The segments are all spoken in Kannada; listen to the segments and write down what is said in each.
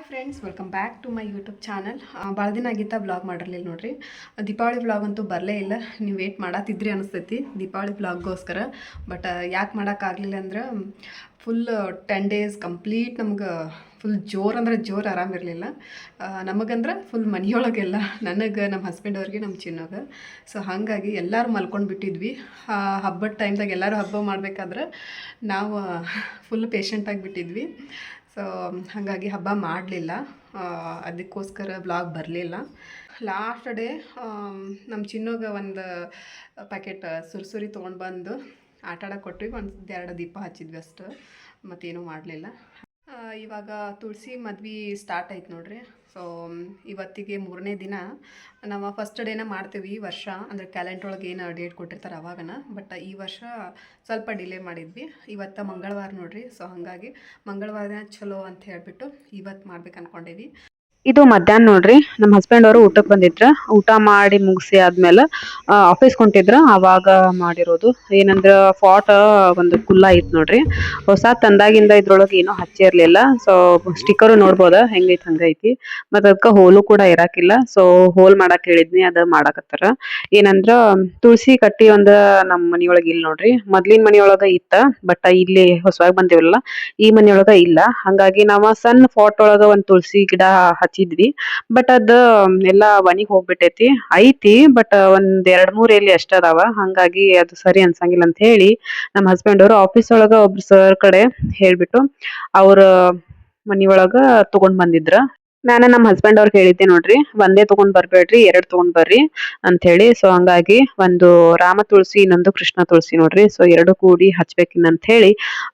Hi friends welcome back to my YouTube channel ಭಾಳ ದಿನ ಆಗಿತ್ತ ಬ್ಲಾಗ್ ಮಾಡಿರಲಿಲ್ಲ ನೋಡಿರಿ. ದೀಪಾವಳಿ ಬ್ಲಾಗ್ ಅಂತೂ ಬರಲೇ ಇಲ್ಲ. ನೀವು ವೇಟ್ ಮಾಡತ್ತಿದ್ರಿ ಅನಿಸ್ತೈತಿ ದೀಪಾವಳಿ ಬ್ಲಾಗ್ಗೋಸ್ಕರ ಬಟ್ ಯಾಕೆ ಮಾಡೋಕ್ಕಾಗಲಿಲ್ಲ ಅಂದ್ರೆ ಫುಲ್ ಟೆನ್ ಡೇಸ್ ಕಂಪ್ಲೀಟ್ ನಮ್ಗೆ ಫುಲ್ ಜೋರು ಅಂದ್ರೆ ಜೋರು ಆರಾಮಿರಲಿಲ್ಲ ನಮಗಂದ್ರೆ ಫುಲ್ ಮನೆಯೊಳಗೆಲ್ಲ, ನನಗೆ ನಮ್ಮ ಹಸ್ಬೆಂಡ್ ಅವ್ರಿಗೆ ನಮ್ಮ ಚಿನ್ನಗೆ. ಸೊ ಹಾಗಾಗಿ ಎಲ್ಲರೂ ಮಲ್ಕೊಂಡು ಬಿಟ್ಟಿದ್ವಿ. ಹಬ್ಬದ ಟೈಮ್ದಾಗ ಎಲ್ಲರೂ ಹಬ್ಬ ಮಾಡಬೇಕಾದ್ರೆ ನಾವು ಫುಲ್ ಪೇಷಂಟಾಗಿ ಬಿಟ್ಟಿದ್ವಿ. ಸೊ ಹಾಗಾಗಿ ಹಬ್ಬ ಮಾಡಲಿಲ್ಲ. ಅದಕ್ಕೋಸ್ಕರ ಬ್ಲಾಗ್ ಬರಲಿಲ್ಲ. ಲಾಸ್ಟ್ ಡೇ ನಮ್ಮ ಚಿನ್ನೋಗ ಒಂದು ಪ್ಯಾಕೆಟ್ ಸುರ್ಸುರಿ ತೊಗೊಂಡು ಬಂದು ಆಟ ಆಡಕ್ಕೆ ಕೊಟ್ವಿ. ಒಂದು ಎರಡು ದೀಪ ಹಚ್ಚಿದ್ವಿ ಅಷ್ಟು. ಮತ್ತೇನೂ ಮಾಡಲಿಲ್ಲ. ಇವಾಗ ತುಳಸಿ ಮದ್ವೆ ಸ್ಟಾರ್ಟ್ ಆಯ್ತು ನೋಡ್ರಿ. ಸೊ ಇವತ್ತಿಗೆ ಮೂರನೇ ದಿನ. ನಾವು ಫಸ್ಟ್ ಡೇನ ಮಾಡ್ತೀವಿ ಈ ವರ್ಷ. ಅಂದರೆ ಕ್ಯಾಲೆಂಡರ್ ಒಳಗೆ ಏನು ಡೇಟ್ ಕೊಟ್ಟಿರ್ತಾರೆ ಅವಾಗನ. ಬಟ್ ಈ ವರ್ಷ ಸ್ವಲ್ಪ ಡಿಲೇ ಮಾಡಿದ್ವಿ. ಇವತ್ತು ಮಂಗಳವಾರ ನೋಡ್ರಿ. ಸೊ ಹಾಗಾಗಿ ಮಂಗಳವಾರ ಚಲೋ ಅಂತ ಹೇಳ್ಬಿಟ್ಟು ಇವತ್ತು ಮಾಡ್ಬೇಕು ಅನ್ಕೊಂಡೇವಿ ಇದು ಮಧ್ಯಾಹ್ನ ನೋಡ್ರಿ. ನಮ್ಮ ಹಸ್ಬೆಂಡ್ ಅವರು ಊಟಕ್ಕೆ ಬಂದಿದ್ರ. ಊಟ ಮಾಡಿ ಮುಗಿಸಿ ಆದ್ಮೇಲೆ ಆಫೀಸ್ ಕೊಟ್ಟಿದ್ರ ಅವಾಗ ಮಾಡಿರೋದು. ಏನಂದ್ರ ಫಾಟ್ ಒಂದು ಕುಲ್ಲ ಐತ್ ನೋಡ್ರಿ. ಹೊಸ ತಂದಾಗಿಂದ ಇದ್ರೊಳಗೆ ಏನೋ ಹಚ್ಚಿರ್ಲಿಲ್ಲ ಸೊ ಸ್ಟಿಕ್ಕರು ನೋಡ್ಬೋದ? ಹೆಂಗೈತ್, ಹಂಗೈತಿ. ಮತ್ತ ಅದಕ್ಕ ಹೋಲು ಕೂಡ ಇರಾಕಿಲ್ಲ. ಸೊ ಹೋಲ್ ಮಾಡಕ್ ಹೇಳಿದ್ನಿ, ಅದ ಮಾಡಾಕತ್ತಾರ. ಏನಂದ್ರ, ತುಳಸಿ ಕಟ್ಟಿ ಒಂದ ನಮ್ ಮನಿಯೊಳಗ ಇಲ್ಲ ನೋಡ್ರಿ. ಮೊದ್ಲಿನ ಮನಿಯೊಳಗ ಇತ್ತ, ಬಟ್ ಇಲ್ಲಿ ಹೊಸವಾಗಿ ಬಂದಿವಲ್ಲ, ಈ ಮನಿಯೊಳಗ ಇಲ್ಲ. ಹಂಗಾಗಿ ನಾವ ಸಣ್ಣ ಫಾಟ್ ಒಳಗ ಒಂದ್ ತುಳಸಿ ಗಿಡ ಹಚ್ಚಿದ್ವಿ. ಬಟ್ ಅದ ಎಲ್ಲಾ ಒಣಗಿ ಹೋಗ್ಬಿಟ್ಟೈತಿ. ಐತಿ ಬಟ್ ಒಂದ್ ಎರಡ್ ಮೂರ್ ಎಲಿ ಅಷ್ಟ ಅದಾವ. ಹಂಗಾಗಿ ಅದು ಸರಿ ಅನ್ಸಂಗಿಲ್ಲ ಅಂತ ಹೇಳಿ ನಮ್ ಹಸ್ಬೆಂಡ್ ಅವರು ಆಫೀಸ್ ಒಳಗ ಒಬ್ರು ಸರ್ ಕಡೆ ಹೇಳ್ಬಿಟ್ಟು ಅವ್ರ ಮನಿಯೊಳಗ ತಗೊಂಡ್ ಬಂದಿದ್ರ. ನಾನ ನಮ್ಮ ಹಸ್ಬೆಂಡ್ ಅವ್ರಿಗೆ ಹೇಳಿದ್ದೆ ನೋಡ್ರಿ, ಒಂದೇ ತಗೊಂಡ್ ಬರ್ಬೇಡ್ರಿ, ಎರಡ್ ತಗೊಂಡ್ ಬರ್ರಿ ಅಂತ ಹೇಳಿ ಸೊ ಹಂಗಾಗಿ ಒಂದು ರಾಮ ತುಳಸಿ, ಇನ್ನೊಂದು ಕೃಷ್ಣ ತುಳಸಿ ನೋಡ್ರಿ. ಸೊ ಎರಡು ಕೂಡಿ ಹಚ್ಬೇಕಿನ್ ಅಂತ ಹೇಳಿ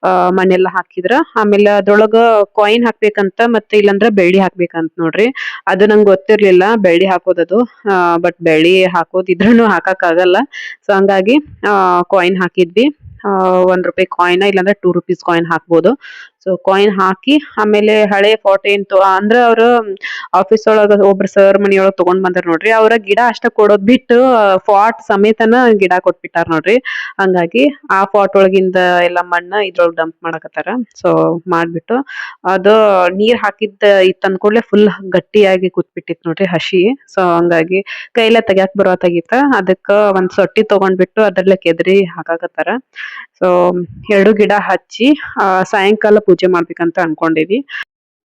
ಆ ಮಣ್ಣೆಲ್ಲ ಹಾಕಿದ್ರ. ಆಮೇಲೆ ಅದ್ರೊಳಗ ಕಾಯಿನ್ ಹಾಕ್ಬೇಕಂತ ಮತ್ತೆ ಇಲ್ಲಂದ್ರ ಬೆಳ್ಳಿ ಹಾಕ್ಬೇಕಂತ ನೋಡ್ರಿ. ಅದು ನಂಗೆ ಗೊತ್ತಿರ್ಲಿಲ್ಲ, ಬೆಳ್ಳಿ ಹಾಕೋದದು. ಬಟ್ ಬೆಳ್ಳಿ ಹಾಕೋದಿದ್ರೂ ಹಾಕಕ್ ಆಗಲ್ಲ. ಸೊ ಹಂಗಾಗಿ ಕಾಯಿನ್ ಹಾಕಿದ್ವಿ. ಒಂದ್ ರೂಪಾಯಿ ಕಾಯಿನ್ ಇಲ್ಲಾಂದ್ರೆ ಟೂ ರುಪೀಸ್ ಕಾಯಿನ್ ಹಾಕ್ಬೋದು. ಸೊ ಕಾಯಿನ್ ಹಾಕಿ, ಆಮೇಲೆ ಹಳೆ ಫೋಟೋ ಏನ್ ಅಂದ್ರ ಅವ್ರ ಆಫೀಸ್ ಒಳಗ ಒಬ್ರು ಸರ್ ಮನಿಯೊಳಗ ತಗೊಂಡ್ ಬಂದಾರ ನೋಡ್ರಿ. ಅವ್ರ ಗಿಡ ಅಷ್ಟ ಕೊಡೋದ್ ಬಿಟ್ಟು ಫಾಟ್ ಸಮೇತನ ಗಿಡ ಕೊಟ್ಬಿಟ್ಟಾರ ನೋಡ್ರಿ. ಹಂಗಾಗಿ ಆ ಫಾಟ್ ಒಳಗಿಂದ ಎಲ್ಲಾ ಮಣ್ಣ ಇದ್ರೊಳಗ್ ಡಂಪ್ ಮಾಡಕತ್ತಾರ. ಸೊ ಮಾಡ್ಬಿಟ್ಟು ಅದು ನೀರ್ ಹಾಕಿದ್ದ ಇತ್ತ ಅಂದ್ಕೂಡ್ಲೆ ಫುಲ್ ಗಟ್ಟಿಯಾಗಿ ಕೂತ್ಬಿಟ್ಟಿತ್ ನೋಡ್ರಿ ಹಸಿ. ಸೊ ಹಂಗಾಗಿ ಕೈಲೇ ತೆಗ್ಯಾಕ್ ತಗಿತ. ಅದಕ್ಕ ಒಂದ್ ಸೊಟ್ಟಿ ತಗೊಂಡ್ಬಿಟ್ಟು ಅದ್ರಲ್ಲೇ ಕೆದರಿ ಹಾಕಾಕತ್ತಾರ. ಸೊ ಎರಡು ಗಿಡ ಹಚ್ಚಿ ಸಾಯಂಕಾಲ ಪೂಜೆ ಮಾಡ್ಬೇಕಂತ ಅನ್ಕೊಂಡಿವಿ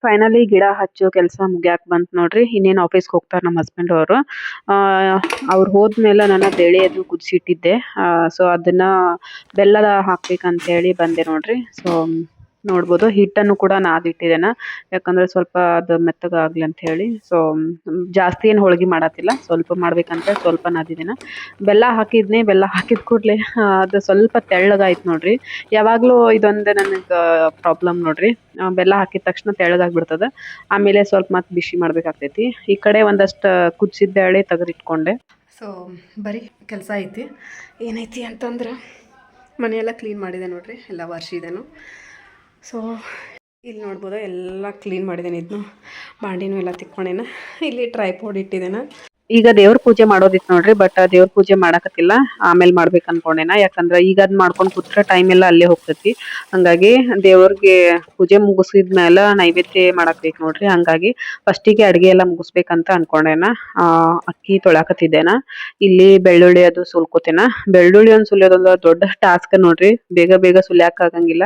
ಫೈನಲಿ ಗಿಡ ಹಚ್ಚೋ ಕೆಲಸ ಮುಗ್ಯಾಕ್ ಬಂತ್ ನೋಡ್ರಿ. ಇನ್ನೇನ್ ಆಫೀಸ್ಗೆ ಹೋಗ್ತಾರ ನಮ್ಮ ಹಸ್ಬೆಂಡ್ ಅವರು. ಅವ್ರು ಹೋದ್ಮೇಲೆ ನನ್ನ ಬೇಳೆ ಅದು ಕುದಿಸಿಟ್ಟಿದ್ದೆ. ಸೊ ಅದನ್ನ ಬೆಲ್ಲ ಹಾಕ್ಬೇಕಂತ ಹೇಳಿ ಬಂದೆ ನೋಡ್ರಿ. ಸೊ ನೋಡ್ಬೋದು. ಹಿಟ್ಟನ್ನು ಕೂಡ ನಾದಿಟ್ಟಿದ್ದೇನ. ಯಾಕಂದ್ರೆ ಸ್ವಲ್ಪ ಅದು ಮೆತ್ತಗಾಗ್ಲಿ ಅಂತ ಹೇಳಿ. ಸೊ ಜಾಸ್ತಿ ಏನು ಹೋಳಿಗೆ ಮಾಡತ್ತಿಲ್ಲ ಸ್ವಲ್ಪ ಮಾಡ್ಬೇಕಂತ ಸ್ವಲ್ಪ ನಾದಿದ್ದೇನೆ. ಬೆಲ್ಲ ಹಾಕಿದ್ನಿ, ಬೆಲ್ಲ ಹಾಕಿದ ಕೂಡಲೇ ಅದು ಸ್ವಲ್ಪ ತೆಳ್ಳಗಾಯ್ತು ನೋಡ್ರಿ. ಯಾವಾಗಲೂ ಇದೊಂದೇ ನನಗೆ ಪ್ರಾಬ್ಲಮ್ ನೋಡ್ರಿ. ಬೆಲ್ಲ ಹಾಕಿದ ತಕ್ಷಣ ತೆಳ್ಳಗಾಗ್ಬಿಡ್ತದ. ಆಮೇಲೆ ಸ್ವಲ್ಪ ಮತ್ತೆ ಬಿಸಿ ಮಾಡ್ಬೇಕಾಗ್ತೈತಿ. ಈ ಕಡೆ ಒಂದಷ್ಟು ಕುದಿಸಿದ್ದ ಬೇಳೆ ತೆಗೆದಿಟ್ಕೊಂಡೆ. ಸೊ ಬರೀ ಕೆಲಸ ಐತಿ. ಏನೈತಿ ಅಂತಂದ್ರೆ ಮನೆಯೆಲ್ಲ ಕ್ಲೀನ್ ಮಾಡಿದೆ ನೋಡ್ರಿ. ಎಲ್ಲ ವರ್ಷಿದೇನು ಸೊ ಇಲ್ಲಿ ನೋಡ್ಬೋದು ಎಲ್ಲ ಕ್ಲೀನ್ ಮಾಡಿದ್ದೇನೆ ಇದನ್ನು ಬಾಂಡಿನೂ ಎಲ್ಲ ತಿಕ್ಕೊಂಡೇನ. ಇಲ್ಲಿ ಟ್ರೈಪೋಡ್ ಇಟ್ಟಿದ್ದೇನೆ. ಈಗ ದೇವ್ರ ಪೂಜೆ ಮಾಡೋದಿತ್ತು ನೋಡ್ರಿ ಬಟ್ ದೇವ್ರ ಪೂಜೆ ಮಾಡಕತ್ತಿಲ್ಲ. ಆಮೇಲೆ ಮಾಡ್ಬೇಕು ಅನ್ಕೊಂಡೇನ. ಯಾಕಂದ್ರ ಈಗ ಅದ್ ಮಾಡ್ಕೊಂಡ್ ಕೂತ್ರ ಟೈಮ್ ಎಲ್ಲ ಅಲ್ಲೇ ಹೋಗ್ತೈತಿ. ಹಂಗಾಗಿ ದೇವ್ರಿಗೆ ಪೂಜೆ ಮುಗಿಸಿದ್ಮೇಲೆ ನೈವೇದ್ಯ ಮಾಡಾಕ್ಬೇಕು ನೋಡ್ರಿ. ಹಂಗಾಗಿ ಫಸ್ಟಿಗೆ ಅಡ್ಗೆ ಎಲ್ಲ ಮುಗಿಸ್ಬೇಕಂತ ಅನ್ಕೊಂಡೇನ. ಆ, ಅಕ್ಕಿ ತೊಳಾಕತ್ತಿದ್ದೇನ. ಇಲ್ಲಿ ಬೆಳ್ಳುಳ್ಳಿ ಅದು ಸುಲ್ಕೋತೇನ. ಬೆಳ್ಳುಳ್ಳಿ ಒಂದ್ ಸುಲಿಯೋದೊಂದು ದೊಡ್ಡ ಟಾಸ್ಕ್ ನೋಡ್ರಿ. ಬೇಗ ಬೇಗ ಸುಲಿಯಾಕ ಆಗಂಗಿಲ್ಲ.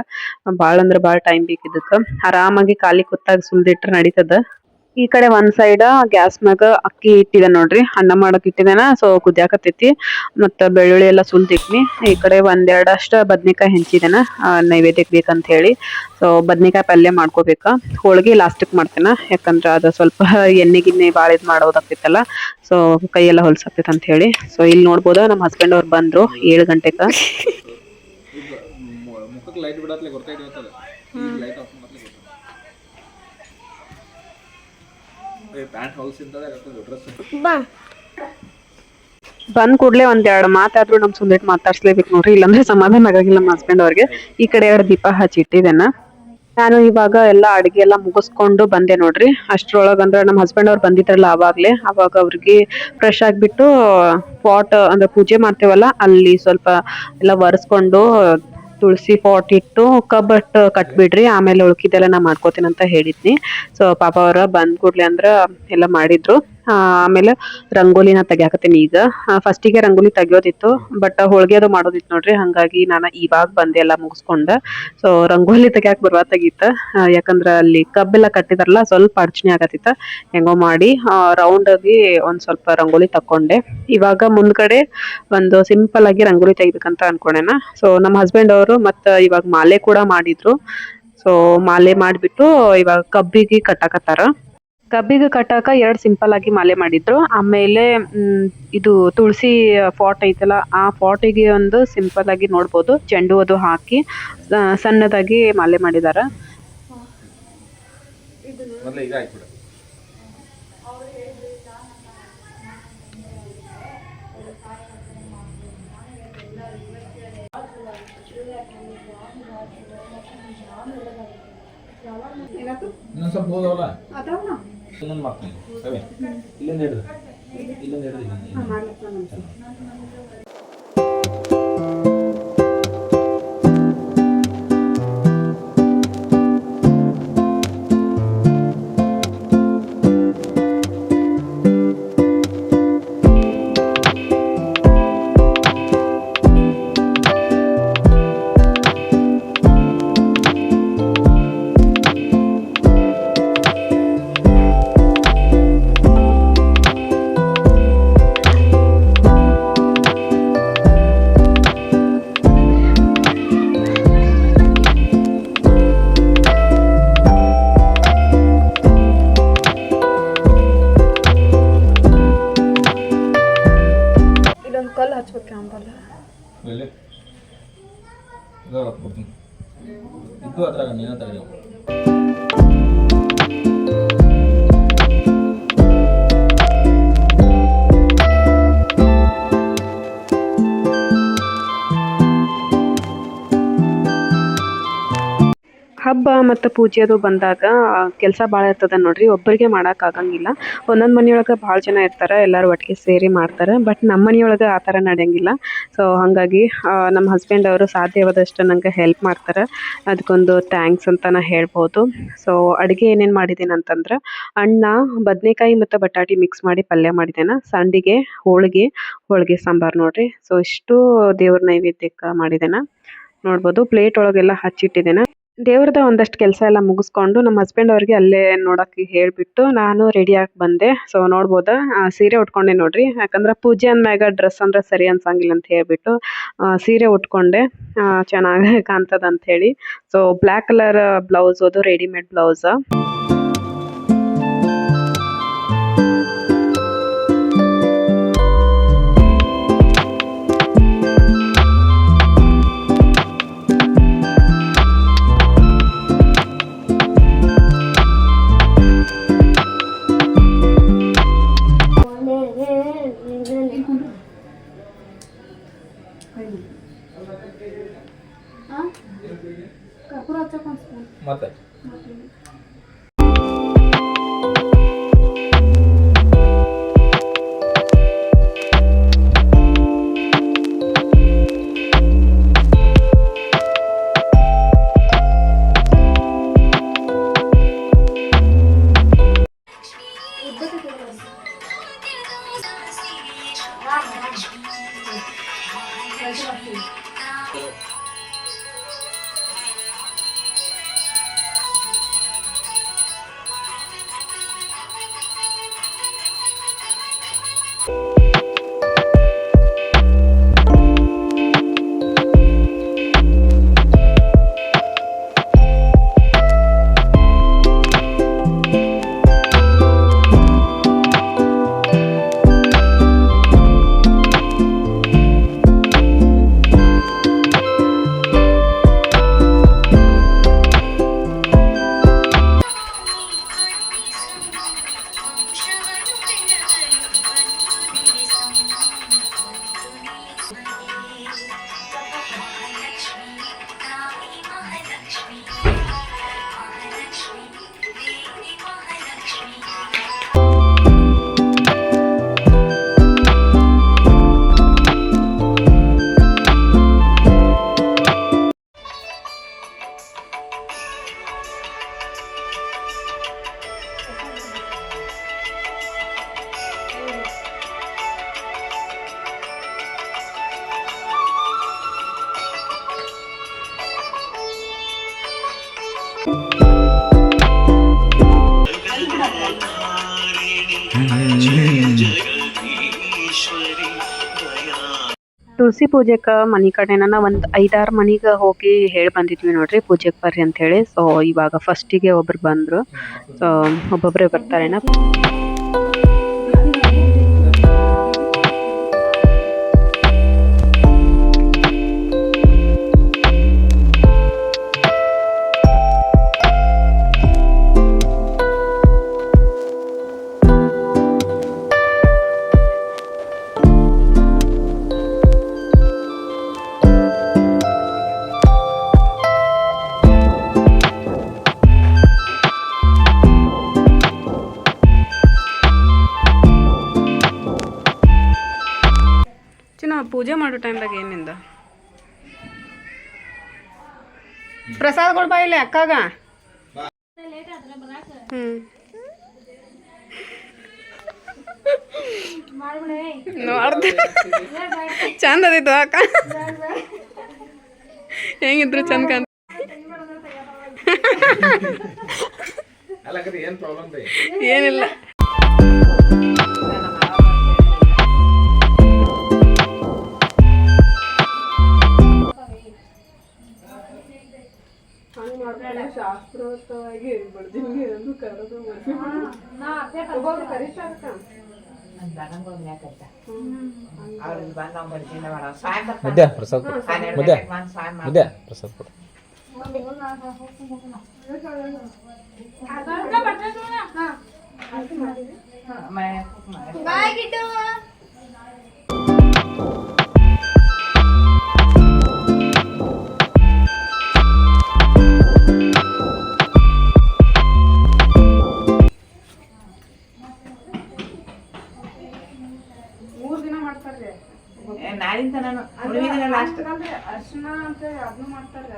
ಬಾಳ ಅಂದ್ರ ಬಾಳ ಟೈಮ್ ಬೇಕಿದ್ದಕ್ಕ ಆರಾಮಾಗಿ ಖಾಲಿ ಕುತ್ತಾಗ ಸುಲ್ದಿಟ್ರ ನಡೀತದ. ಈ ಕಡೆ ಒಂದ್ ಸೈಡ್ ಗ್ಯಾಸ್ ಮ್ಯಾಗ ಅಕ್ಕಿ ಇಟ್ಟಿದೆ ನೋಡ್ರಿ ಅನ್ನ ಮಾಡಕ್ ಇಟ್ಟಿದೆನ ಸೊ ಕುದಿಯಾಕತ್ತೈತಿ. ಮತ್ತ ಬೆಳ್ಳುಳ್ಳಿ ಎಲ್ಲ ಸುಲ್ದಿಟ್ನಿ ಈ ಕಡೆ ಒಂದೆರಡಷ್ಟು ಅಷ್ಟ ಬದ್ನಿಕಾಯಿ ಹೆಂಚಿದೇನ ನೈವೇದ್ಯಕ್ ಬೇಕಂತ ಹೇಳಿ ಸೊ ಬದ್ನಿಕಾಯಿ ಪಲ್ಯ ಮಾಡ್ಕೋಬೇಕ. ಹೋಳಿಗೆ ಲಾಸ್ಟಿಕ್ ಮಾಡ್ತೇನ ಯಾಕಂದ್ರ ಅದ ಸ್ವಲ್ಪ ಎಣ್ಣೆ ಗಿಣ್ಣೆ ಬಾಳ ಇದ್ ಮಾಡೋದಾಗ್ತಿತ್ತಲ್ಲ ಸೊ ಕೈಯೆಲ್ಲ ಹೊಲ್ಸಾಕ್ತೈತ್ ಅಂತ ಹೇಳಿ ಸೊ ಇಲ್ಲಿ ನೋಡ್ಬೋದ ನಮ್ಮ ಹಸ್ಬೆಂಡ್ ಅವ್ರು ಬಂದ್ರು ಏಳು ಗಂಟೆಕ. ಪ್ಯಾಂಟ್ ಬಂದ್ ಕೂಡ್ಲೆ ಒಂದ್ ಎರಡು ಮಾತಾದ್ರು ನಮ್ ಸುಂದಟ್ ಮಾತಾಡ್ಸ್ಲೇಬೇಕು ನೋಡ್ರಿ. ಇಲ್ಲಾಂದ್ರೆ ಸಮಾಧಾನ ಆಗಂಗಿಲ್ಲ ನಮ್ಮ ಹಸ್ಬೆಂಡ್ ಅವ್ರಿಗೆ. ಈ ಕಡೆ ಎರಡು ದೀಪ ಹಚ್ಚಿ ಇಟ್ಟಿದ್ದೇನ. ನಾನು ಇವಾಗ ಎಲ್ಲ ಅಡಿಗೆ ಎಲ್ಲ ಮುಗಿಸ್ಕೊಂಡು ಬಂದೆ ನೋಡ್ರಿ. ಅಷ್ಟ್ರೊಳಗ ಅಂದ್ರೆ ನಮ್ಮ ಹಸ್ಬೆಂಡ್ ಅವ್ರು ಬಂದಿದ್ರಲ್ಲ ಅವಾಗ್ಲೇ ಅವಾಗ ಅವ್ರಿಗೆ ಫ್ರೆಶ್ ಆಗ್ಬಿಟ್ಟು ಪಾಟ್ ಅಂದ್ರೆ ಪೂಜೆ ಮಾಡ್ತೇವಲ್ಲ, ಅಲ್ಲಿ ಸ್ವಲ್ಪ ಎಲ್ಲ ಒರೆಸ್ಕೊಂಡು ತುಳಸಿ ಪಾಟ್ ಇಟ್ಟು ಕಬ್ಬಟ್ ಕಟ್ಬಿಡ್ರಿ, ಆಮೇಲೆ ಉಳ್ಕಿದೆಲ್ಲ ನಾ ಮಾಡ್ಕೋತೀನಿ ಅಂತ ಹೇಳಿದ್ನಿ. ಸೊ ಪಾಪ ಅವ್ರ ಬಂದ್ ಕೂಡ್ಲೆ ಅಂದ್ರ ಎಲ್ಲ ಮಾಡಿದ್ರು. ಆಮೇಲೆ ರಂಗೋಲಿನ ತೆಗ್ಯಾಕತ್ತೀನಿ ಈಗ. ಫಸ್ಟಿಗೆ ರಂಗೋಲಿ ತೆಗಿಯೋದಿತ್ತು ಬಟ್ ಹೋಳಿಗೆ ಅದು ಮಾಡೋದಿತ್ತು ನೋಡ್ರಿ, ಹಂಗಾಗಿ ನಾನು ಇವಾಗ ಬಂದೆ ಎಲ್ಲ ಮುಗಿಸ್ಕೊಂಡ. ಸೊ ರಂಗೋಲಿ ತೆಗಿಯಾಕ ಬರುವ ತೆಗಿತ. ಯಾಕಂದ್ರ ಅಲ್ಲಿ ಕಬ್ಬೆಲ್ಲ ಕಟ್ಟಿದಾರಲ್ಲ, ಸ್ವಲ್ಪ ಅಡಚಣೆ ಆಗತ್ತಿತ್ತ. ಹೆಂಗೋ ಮಾಡಿ ರೌಂಡ್ ಆಗಿ ಒಂದ್ ಸ್ವಲ್ಪ ರಂಗೋಲಿ ತಕೊಂಡೆ ಇವಾಗ ಮುಂದ್ಗಡೆ ಒಂದು ಸಿಂಪಲ್ ಆಗಿ ರಂಗೋಲಿ ತೆಗಿಬೇಕಂತ ಅನ್ಕೊಂಡೆನ. ಸೊ ನಮ್ಮ ಹಸ್ಬೆಂಡ್ ಅವರು ಮತ್ತ ಇವಾಗ ಮಾಲೆ ಕೂಡ ಮಾಡಿದ್ರು. ಸೊ ಮಾಲೆ ಮಾಡಿಬಿಟ್ಟು ಇವಾಗ ಕಬ್ಬಿಗೆ ಕಟ್ಟಾಕತ್ತಾರ. ಕಬ್ಬಿಗೆ ಕಟ್ಟಾಕ ಎರಡು ಸಿಂಪಲ್ ಆಗಿ ಮಾಲೆ ಮಾಡಿದ್ರು. ಆಮೇಲೆ ಇದು ತುಳಸಿ ಫಾಟ್ ಐತಲ್ಲ ಆ ಫಾಟಿಗೆ ಒಂದು ಸಿಂಪಲ್ ಆಗಿ ನೋಡ್ಬೋದು. ಚೆಂಡು ಅದು ಹಾಕಿ ಸಣ್ಣದಾಗಿ ಮಾಲೆ ಮಾಡಿದಾರ. ಇನ್ನೊಂದು ಸ್ವಲ್ಪ ಹೋದವಲ್ಲ ಇನ್ನೊಂದು ಸರಿ? ಇಲ್ಲಿಂದ ಹಿಡಿದು ಇಲ್ಲಿಂದ ಹಿಡಿದು ಮತ್ತು ಪೂಜೆ ಅದು ಬಂದಾಗ ಕೆಲಸ ಭಾಳ ಇರ್ತದ ನೋಡ್ರಿ, ಒಬ್ಬರಿಗೆ ಮಾಡಕ್ ಆಗಂಗಿಲ್ಲ. ಒಂದೊಂದು ಮನೆಯೊಳಗೆ ಭಾಳ ಜನ ಇರ್ತಾರೆ, ಎಲ್ಲರೂ ಒಟ್ಟಿಗೆ ಸೇರಿ ಮಾಡ್ತಾರೆ ಬಟ್ ನಮ್ಮ ಮನೆಯೊಳಗೆ ಆ ಥರ ನಡೆಯಂಗಿಲ್ಲ. ಸೊ ಹಾಗಾಗಿ ನಮ್ಮ ಹಸ್ಬೆಂಡ್ ಅವರು ಸಾಧ್ಯವಾದಷ್ಟು ನಂಗೆ ಹೆಲ್ಪ್ ಮಾಡ್ತಾರೆ. ಅದಕ್ಕೊಂದು ಥ್ಯಾಂಕ್ಸ್ ಅಂತ ನಾ ಹೇಳ್ಬೋದು. ಸೊ ಅಡುಗೆ ಏನೇನು ಮಾಡಿದ್ದೀನಿ ಅಂತಂದ್ರೆ ಅಣ್ಣ ಬದನೆಕಾಯಿ ಮತ್ತು ಬಟಾಟಿ ಮಿಕ್ಸ್ ಮಾಡಿ ಪಲ್ಯ ಮಾಡಿದ್ದೇನೆ ಸಂಡಿಗೆ, ಹೋಳಿಗೆ ಹೋಳಿಗೆ ಸಾಂಬಾರು ನೋಡ್ರಿ. ಸೊ ಇಷ್ಟು ದೇವ್ರ ನೈವೇದ್ಯಕ್ಕೆ ಮಾಡಿದ್ದೇನೆ ನೋಡ್ಬೋದು ಪ್ಲೇಟ್ ಒಳಗೆಲ್ಲ ಹಚ್ಚಿಟ್ಟಿದ್ದೇನೆ. ದೇವ್ರದ ಒಂದಷ್ಟು ಕೆಲಸ ಎಲ್ಲ ಮುಗಿಸ್ಕೊಂಡು ನಮ್ಮ ಹಸ್ಬೆಂಡ್ ಅವ್ರಿಗೆ ಅಲ್ಲೇ ನೋಡಕ್ಕೆ ಹೇಳಿಬಿಟ್ಟು ನಾನು ರೆಡಿ ಆಗಿ ಬಂದೆ. ಸೊ ನೋಡ್ಬೋದಾ? ಸೀರೆ ಉಟ್ಕೊಂಡೆ ನೋಡ್ರಿ. ಯಾಕಂದ್ರೆ ಪೂಜೆ ಅಂದ್ಮ್ಯಾಗ ಡ್ರೆಸ್ ಅಂದ್ರೆ ಸರಿ ಅನ್ಸಂಗಿಲ್ಲ ಅಂತ ಹೇಳ್ಬಿಟ್ಟು ಸೀರೆ ಉಟ್ಕೊಂಡೆ. ಚೆನ್ನಾಗಿ ಕಾಣ್ತದ ಅಂತ ಹೇಳಿ. ಸೊ ಬ್ಲ್ಯಾಕ್ ಕಲರ್ ಬ್ಲೌಸ್ ಅದು ರೆಡಿಮೇಡ್ ಬ್ಲೌಸ್ ತುಳಸಿ ಪೂಜೆಕ ಮನಿ ಕಡೆನ ಒಂದು ಐದಾರು ಮನಿಗ ಹೋಗಿ ಹೇಳಿ ಬಂದಿದ್ವಿ ನೋಡ್ರಿ ಪೂಜೆಗೆ ಬರ್ರಿ ಅಂತ ಹೇಳಿ. ಸೊ ಇವಾಗ ಫಸ್ಟಿಗೆ ಒಬ್ರು ಬಂದ್ರು. ಸೊ ಒಬ್ಬೊಬ್ರೆ ಬರ್ತಾರೇನ ಪೂಜೆ ಮಾಡೋ ಟೈಮ್ದಾಗ ಏನಿಂದ? ಪ್ರಸಾದಗಳು ಬಾ ಇಲ್ಲ ಅಕ್ಕಾಗ. ಹ್ಮ್. ನೋಡ್ದೆ. ಚಂದ ಅದಿತ್ತು ಅಕ್ಕ. ಹೆಂಗಿದ್ರು ಚಂದ ಕಾಣ್ತ ಅಲ್ಲ ರೀ ಏನಿಲ್ಲ ಶಾಸ್ತ್ರೋತ್ತವಾಗಿ ಬಡ್ಜಿನ್ಗೆ ಎಂದು ಕರೆದು ಮಧ್ಯ ಪ್ರಸಾದ ಮಧ್ಯ ಮಧ್ಯ ಪ್ರಸಾದ ಕೊಡು. ಮೂರ್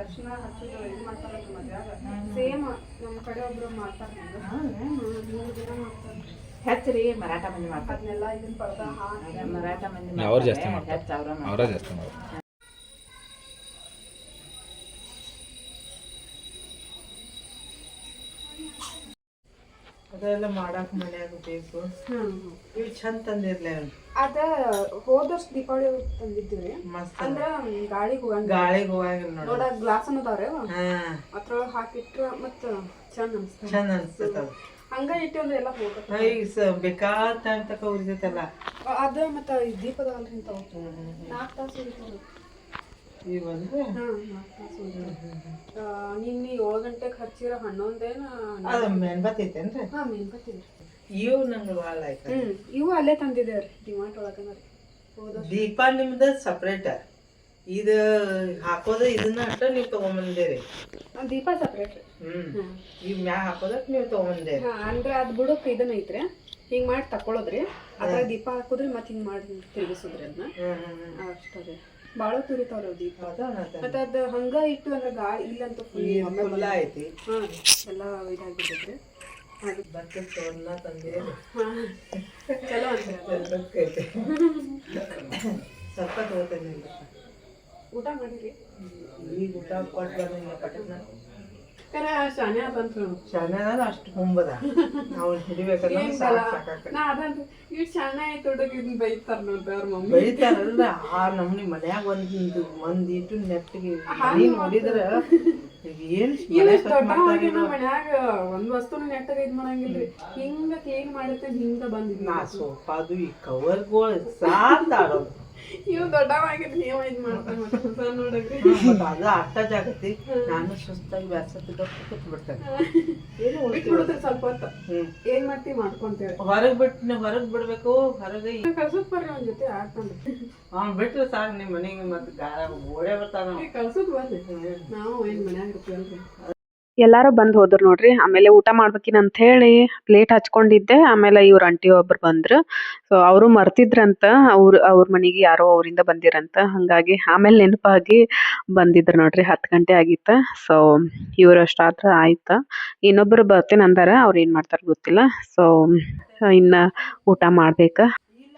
ಅರ್ಶಿನ ಹಚ್ಚೋದು ಇದು ಮಾಡ್ತಾರೆ ಮದ್ಯಾಗ ಸೇಮ್ ನಮ್ಮ ಕಡೆ ಒಬ್ರು ಮಾಡ್ತಾರೆ ಮೂರು ದಿನ ಮಾಡ್ತಾರೆ. ಹೆಚ್ಚರಿ ಮರಾಠ ಮಂದಿ ಮಾಡ್ತಾರೆ. ಅದನ್ನೆಲ್ಲ ಇದನ್ನ ಪಡ್ದ ಹಾಕಿ. ಮರಾಠ ಮಂದಿ ಅವ್ರು ಜಾಸ್ತಿ ಮಾಡ್ತಾರೆ. ಹೆಚ್ಚು ಅವ್ರ ಅವರ ಜಾಸ್ತಿ ಮಾಡೋದು ಅದೆಲ್ಲ ಮಾಡಾಕ ಮನ್ಯಾಗ ಬೇಕು. ಇವು ಚಂದ ತಂದಿರ್ಲಿ ಅವ್ನು ಅದ ಹೋದ ವರ್ಷ ದೀಪಾವಳಿ ತಂದಿದ್ದೀವಿ ಅಂದ್ರ ಗಾಳಿಗೆ ಹೋಗಂಗ ಗಾಳಿಗೆ ಹೋಗಂಗಿಲ್ಲ ನೋಡ. ಗ್ಲಾಸ್ ಹಾ. ಅದ್ರೊಳಗೆ ಹಾಕಿಟ್ರ ಮತ್ತ ಚಂದ ಅನ್ಸ್ತದ ಚಂದ ಅನ್ಸ್ತದ ಹಂಗ ಇಟ್ಟು ಅಂದ್ರೆ ಎಲ್ಲ ಹೋಗುತ್ತೆ ಈಗ ಬೇಕಾದ ಟೈಮ್ ತಕ ಉರಿತೈತಲ್ಲ. ಅದ ಮತ್ತ ಈ ದೀಪದ ಅಲ್ರಿ ಇಂತಾವ ನಾಲ್ಕು ತಾಸು ಉರಿತಾವ ನಿನ್ನೆ ಏಳು ಗಂಟೆಗೆ ಹಚ್ಚಿರ ಹನ್ನೊಂದೇನ ಅದು ಮೆನ್ಬತ್ತೈತೇನ್ರಿ ಹಾ ಮೇನ್ಕತ್ತೀವಿ ಇವು ನಂಗೆ ಭಾಳ ಆಯ್ತು ಹ್ಮ್ ಇವು ಅಲ್ಲೇ ತಂದಿದ್ದೇವ್ರಿ ಡಿಮಾರ್ಟ್ ಒಳಗನ ರೀ ಹೋದ ದೀಪ ನಿಮ್ದ ಸಪ್ರೇಟ್ ಇದು ಹಾಕೋದ ಇದನ್ನ ಅಷ್ಟ ನೀವು ತಗೊಂಬಂದಿರಿ? ದೀಪ ಸಪ್ರೇಟ್ ರೀ. ಹ್ಮ್. ಮ್ಯಾಗ ಹಾಕೋದಕ್ ನೀವು ತಗೊಂಬಂದಿರಿ? ಹಾ ಅಂದ್ರೆ ಅದ್ ಬುಡಕ್ ಇದನ್ನ ಐತ್ರಿ. ಹಿಂಗ್ ಮಾಡಿ ತಕೊಳ್ಳೋದ್ರಿ ಅದ್ರಾಗ ದೀಪ ಹಾಕುದ್ರಿ ಮತ್ ಹಿಂಗ್ ಮಾಡಿ ತಿರುಗಿಸೋದ್ರಿ ಅದನ್ನ ಅಷ್ಟೇ ಭಾಳ ತುರಿತಾವ್ರಿ ಅವ್ ದೀಪ. ಮತ್ತ ಅದ್ ಹಂಗ ಇಟ್ಟು ಅಂದ್ರೆ ಗಾಳಿ ಇಲ್ಲಂತ ಫುಲ್ ಐತಿ ಹಾ ಎಲ್ಲಾ ಇದಾಗ್ಬಿಟ್ಟೈತ್ರಿ ಚಲೋ ಸ್ವಲ್ಪ ತಗೋತೇನೆ ಊಟ ಮಾಡಿರಿ ಈಗ ಊಟ ಕೊಟ್ಟು ಬಂದಿಲ್ಲ ಪಟಕ್ನ ಕರೆ ಶಾನ್ಯಾ ಬಂತು ಶಾನ್ಯಾದ ಅಷ್ಟು ನಾವು ಹಿಡಿಬೇಕಲ್ಲ ನಾ ಅದಂತ ಇದನ್ನ ಬೈತಾರ ನೋಡ್ರಿ ಅವ್ರ ಮಮ್ಮಿ. ಬೆಳಿತಾರಲ್ಲ ಆ ನಮ್ನಿ ಮನ್ಯಾಗ ಒಂದು ಮಂದಿ ಇಟ್ಟು ನೆಟ್ಟಿಗೆ ನೋಡಿದ್ರ ಏನ್. ಮನ್ಯಾಗ ಒಂದ್ ವಸ್ತುನ ನೆಟ್ಟಗ ಇದ್ ಮಾಡಂಗಿಲ್ರಿ ಹಿಂಗ ಕ್ಲೀನ್ ಮಾಡಿರ್ತೇನೆ ಹಿಂಗ ಬಂದಿದ್ ನಾ ಸೋಫಾದು ಈ ಕವರ್ಗಳು ಸಾಂದ್ ಆಡೋದು ಇವ್ ದೊಡ್ಡವಾಗಿದ್ ನೀವ ಇದ್ ಮಾಡ್ತಾನ ನೋಡಕ್ಕೆ ಸಣ್ಣ ಅದು ಅಟ್ಟ ಜಾಗತಿ. ನಾನು ಸುಸ್ತಾಗಿ ಬ್ಯಾಸತ್ತಿದ್ದ ಕೂತ್ ಬಿಡ್ತೇನೆ ಏನು ಬಿಟ್ಟು ಬಿಡುದ್ರಿ ಸ್ವಲ್ಪ ಹೊತ್ತು. ಏನ್ ಮಾಡ್ತೀವಿ ಮಾಡ್ಕೊಂತೇವೆ. ಹೊರಗ್ ಬಿಟ್ಟು ಹೊರಗ್ ಬಿಡ್ಬೇಕು ಹೊರಗೆ ಕಳ್ಸೋದ್ ಬರ್ರಿ ಅವ್ನ ಜೊತೆ ಆಡ್ಕೊಂಡು. ಅವ್ನ್ ಬಿಟ್ರೆ ಸಾಕು ನಿಮ್ ಮನೆಗೆ ಮತ್ತೆ ಗಾರ ಓಡೇ ಬರ್ತಾನ ಕಳ್ಸೋದ್ ಬರ್ರಿ. ನಾವು ಏನ್ ಮನ್ಯಾಗ ಇರ್ತೀವಲ್ರಿ. ಎಲ್ಲಾರು ಬಂದ್ ಹೋದ್ರು ನೋಡ್ರಿ. ಆಮೇಲೆ ಊಟ ಮಾಡ್ಬೇಕಿನ್ ಅಂತ ಹೇಳಿ ಪ್ಲೇಟ್ ಹಚ್ಕೊಂಡಿದ್ದೆ. ಆಮೇಲೆ ಇವ್ರ ಅಂಟಿ ಒಬ್ರು ಬಂದ್ರು. ಸೊ ಅವರು ಮರ್ತಿದ್ರಂತ. ಅವ್ರ ಅವ್ರ ಮನೆಗೆ ಯಾರೋ ಅವರಿಂದ ಬಂದಿರಂತ. ಹಂಗಾಗಿ ಆಮೇಲೆ ನೆನಪಾಗಿ ಬಂದಿದ್ರು ನೋಡ್ರಿ. ಹತ್ ಗಂಟೆ ಆಗಿತ್ತ. ಸೊ ಇವ್ರು ಅಷ್ಟಾದ್ರ ಆಯ್ತ. ಇನ್ನೊಬ್ರು ಬರ್ತೇನೆ ಅಂದಾರ. ಅವ್ರು ಏನ್ ಮಾಡ್ತಾರ ಗೊತ್ತಿಲ್ಲ. ಸೊ ಇನ್ನ ಊಟ ಮಾಡ್ಬೇಕ.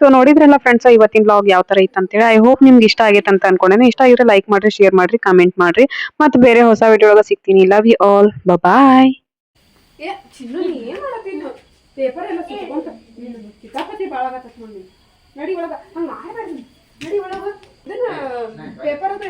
ಸೊ ನೋಡಿದ್ರಲ್ಲ ಫ್ರೆಂಡ್ಸ್ ಇವತ್ತಿನ ಬ್ಲಾಗ್ ಯಾವ ತರ ಇತ್ತು ಅಂತೇಳಿ? ಐ ಹೋಪ್ ನಿಮ್ಗೆ ಇಷ್ಟ ಆಗೈತೆ ಅಂತ ಅನ್ಕೊಂಡೇನೆ. ಇಷ್ಟ ಆಗಿದ್ರೆ ಲೈಕ್ ಮಾಡ್ರಿ ಶೇರ್ ಮಾಡ್ರಿ ಕಮೆಂಟ್ ಮಾಡ್ರಿ. ಮತ್ತೆ ಬೇರೆ ಹೊಸ ವಿಡಿಯೋ ಒಳಗೆ ಸಿಗ್ತೀನಿ. ಲವ್ ಯು ಆಲ್ ಬಾಯ್ ಏ ಚಿನ್ನು ನೀ ಏನ್ ಮಾಡತ್ತೀನಿ ಪೇಪರ್ ಎಲ್ಲ ಸುತ್ಕೊಂತ ಕಿತಾಪತಿ ಭಾಳ ಆಗತ್ತ ನೋಡಿ ನಡಿ ಒಳಗ. ಹಂಗ ಮಾಡ್ಬೇಡ್ರಿ. ನಡಿ ಒಳಗ. ಇದನ್ನ ಪೇಪರ್ ಅದು